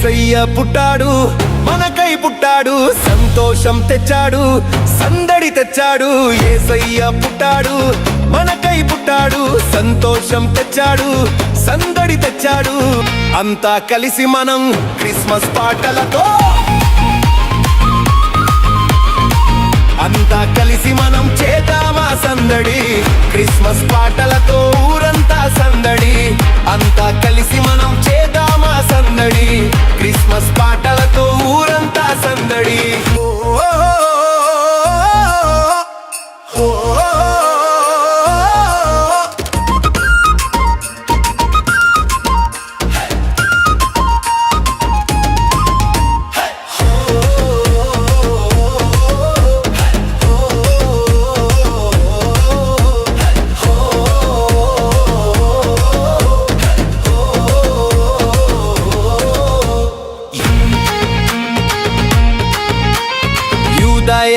పుట్టాడు మనకై పుట్టాడు సంతోషం తెచ్చాడు సందడి తెచ్చాడు. ఏసయ్య పుట్టాడు మనకై పుట్టాడు సంతోషం తెచ్చాడు సందడి తెచ్చాడు. అంతా కలిసి మనం క్రిస్మస్ పాటలతో అంతా కలిసి మనం చేద్దామా సందడి క్రిస్మస్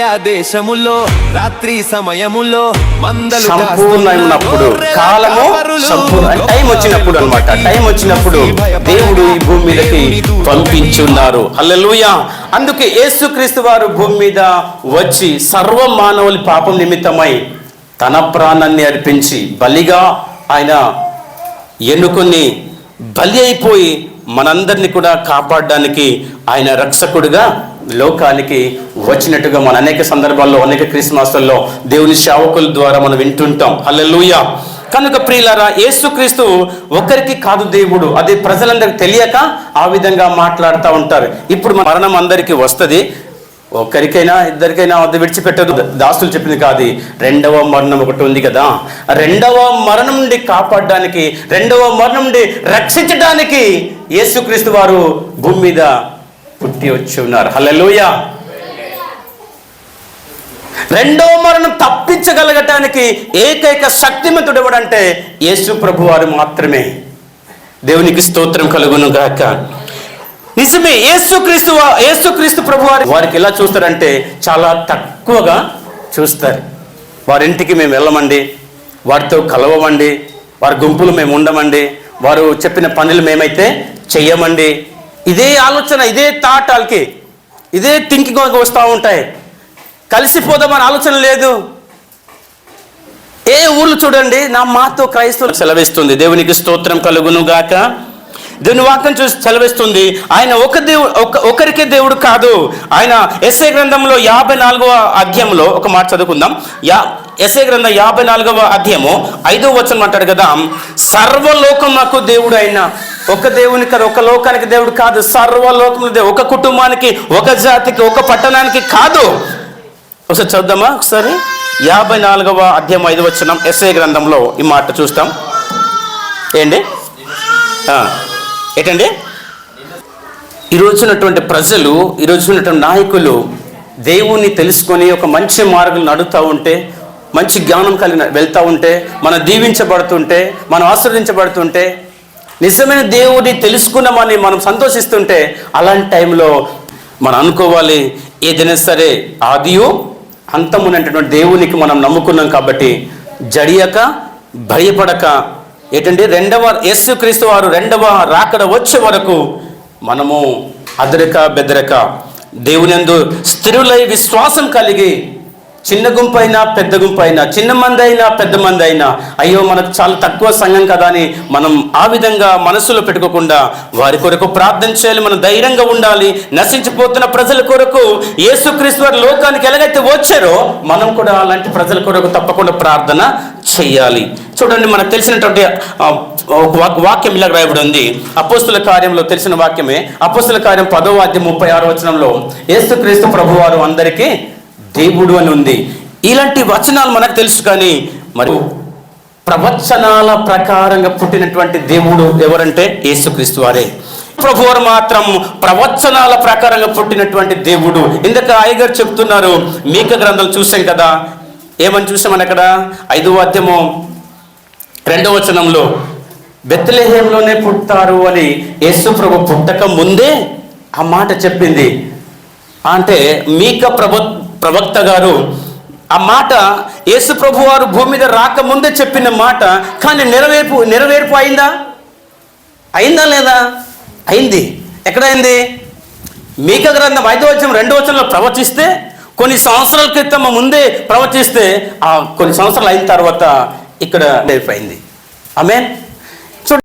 యూదయ దేశములో రాత్రి సమయములో మందలు సంపూర్ణమైనప్పుడు కాలము సంపూర్ణ టైం వచ్చినప్పుడు అన్నమాట. టైం వచ్చినప్పుడు దేవుడు ఈ భూమి మీదకి పంపించున్నారు. హల్లెలూయా. అందుకే యేసుక్రీస్తు వారు భూమి మీద వచ్చి సర్వ మానవుల పాపం నిమిత్తమై తన ప్రాణాన్ని అర్పించి బలిగా ఆయన ఎన్నుకొని బలి అయిపోయి మనందరినీ కూడా కాపాడడానికి ఆయన రక్షకుడిగా లోకానికి వచ్చినట్టుగా మన అనేక సందర్భాల్లో అనేక క్రిస్మస్లలో దేవుని సేవకుల ద్వారా మనం వింటుంటాం. హల్లెలూయా. కనుక ప్రియులరా యేసుక్రీస్తు ఒక్కరికి కాదు దేవుడు. అది ప్రజలందరికి తెలియక ఆ విధంగా మాట్లాడుతూ ఉంటారు. ఇప్పుడు మరణం అందరికీ వస్తుంది. ఒక్కరికైనా ఇద్దరికైనా వద్ద విడిచిపెట్టదు. దాసులు చెప్పింది కాదు. రెండవ మరణం ఒకటి ఉంది కదా. రెండవ మరణం నుండి కాపాడడానికి రెండవ మరణం నుండి రక్షించడానికి యేసుక్రీస్తు వారు భూమి మీద పుట్టి వచ్చి ఉన్నారు హల్లెలూయా. రెండవ మరణం తప్పించగలగటానికి ఏకైక శక్తిమంతుడు ఎవడంటే యేసు ప్రభు వారు మాత్రమే. దేవునికి స్తోత్రం కలుగును గాక. నిజమే యేసుక్రీస్తు వా- యేసుక్రీస్తు ప్రభు వారి వారికి ఎలా చూస్తారంటే చాలా తక్కువగా చూస్తారు. వారింటికి మేము వెళ్ళమండి వారితో కలవమండి వారి గుంపులు మేము ఉండమండి వారు చెప్పిన పనులు మేమైతే చెయ్యమండి ఇదే ఆలోచన ఇదే థాట్ వాళ్ళకి. ఇదే థింకింగ్ వస్తూ ఉంటాయి. కలిసిపోదామని ఆలోచన లేదు. ఏ ఊర్లు చూడండి నా మాతో క్రైస్తవులు సెలవిస్తుంది. దేవునికి స్తోత్రం కలుగును గాక దేవుని వాక్యం చూసి సెలవిస్తుంది. ఆయన ఒక దేవుడు ఒక ఒకరికే దేవుడు కాదు. ఆయన ఎస్ఐ గ్రంథంలో యాభై నాలుగవ అధ్యాయంలో ఒక మాట చదువుకుందాం. యా ఎస్ఐ గ్రంథం యాభై నాలుగవ అధ్యాయము ఐదవ వచనం అంటాడు కదా. సర్వలోకం నాకు దేవుడు అయిన ఒక దేవుని కాదు ఒక లోకానికి దేవుడు కాదు సర్వలోకం దేవుడు. ఒక కుటుంబానికి ఒక జాతికి ఒక పట్టణానికి కాదు. ఒకసారి చూద్దామా ఒకసారి. యాభై నాలుగవ అధ్యాయం ఐదు వచ్చిన ఎస్ఐ గ్రంథంలో ఈ మాట చూస్తాం. ఏంటి? ఏంటండి? ఈరోజు ఉన్నటువంటి ప్రజలు ఈరోజు ఉన్నటువంటి నాయకులు దేవుణ్ణి తెలుసుకొని ఒక మంచి మార్గం నడుతూ ఉంటే మంచి జ్ఞానం కలిగిన వెళ్తూ ఉంటే మనం దీవించబడుతుంటే మనం ఆశ్రదించబడుతుంటే నిజమైన దేవుడిని తెలుసుకున్నామని మనం సంతోషిస్తుంటే అలాంటి టైంలో మనం అనుకోవాలి ఏదైనా సరే ఆదియు అంతమునటువంటి దేవునికి మనం నమ్ముకున్నాం కాబట్టి జడియక భయపడక. ఏంటంటే రెండవ యేసుక్రీస్తు వారు రెండవ రాకడ వచ్చే వరకు మనము అదరక బెదరక దేవునందు స్థిరులై విశ్వాసం కలిగి చిన్న గుంపు అయినా పెద్ద గుంపు అయినా చిన్న మంది అయినా పెద్ద మంది అయినా అయ్యో మనకు చాలా తక్కువ సంఘం కదా అని మనం ఆ విధంగా మనసులో పెట్టుకోకుండా వారి కొరకు ప్రార్థన చేయాలి మనం ధైర్యంగా ఉండాలి. నశించిపోతున్న ప్రజల కొరకు యేసుక్రీస్తు వారి లోకానికి ఎలాగైతే వచ్చారో మనం కూడా అలాంటి ప్రజల కొరకు తప్పకుండా ప్రార్థన చేయాలి. చూడండి మనకు తెలిసినటువంటి ఒక వాక్- వాక్యం ఇలా రాయబడి ఉంది అపోస్తుల కార్యంలో తెలిసిన వాక్యమే. అపోస్తుల కార్యం పదో వాద్యం ముప్పై ఆరు వచనంలో యేసుక్రీస్తు ప్రభువారు అందరికీ దేవుడు అని ఉంది. ఇలాంటి వచనాలు మనకు తెలుసు కానీ మరి ప్రవచనాల ప్రకారంగా పుట్టినటువంటి దేవుడు ఎవరంటే యేసుక్రీస్తు వారే. ప్రభువారు మాత్రం ప్రవచనాల ప్రకారంగా పుట్టినటువంటి దేవుడు. ఇందాక అయ్యగారు చెప్తున్నారు మీక గ్రంథం చూసాం కదా? ఏమని చూసామని అక్కడ? ఐదవ అధ్యాయము రెండవ వచనంలో బెత్తలేహంలోనే పుట్టారు అని యేసు ప్రభు పుట్టక ముందే ఆ మాట చెప్పింది. అంటే మీక ప్రభ ప్రవక్త గారు ఆ మాట యేసు ప్రభు వారు భూమి మీద రాకముందే చెప్పిన మాట కానీ నెరవేర్పు నెరవేర్పు అయిందా? అయిందా లేదా? అయింది. ఎక్కడైంది? మీక గ్రంథం ఐదో వచ్చిన రెండో వచనంలో ప్రవచిస్తే కొన్ని సంవత్సరాల క్రితం ముందే ప్రవచిస్తే ఆ కొన్ని సంవత్సరాలు అయిన తర్వాత ఇక్కడ అయిపోయింది ఆమెన్.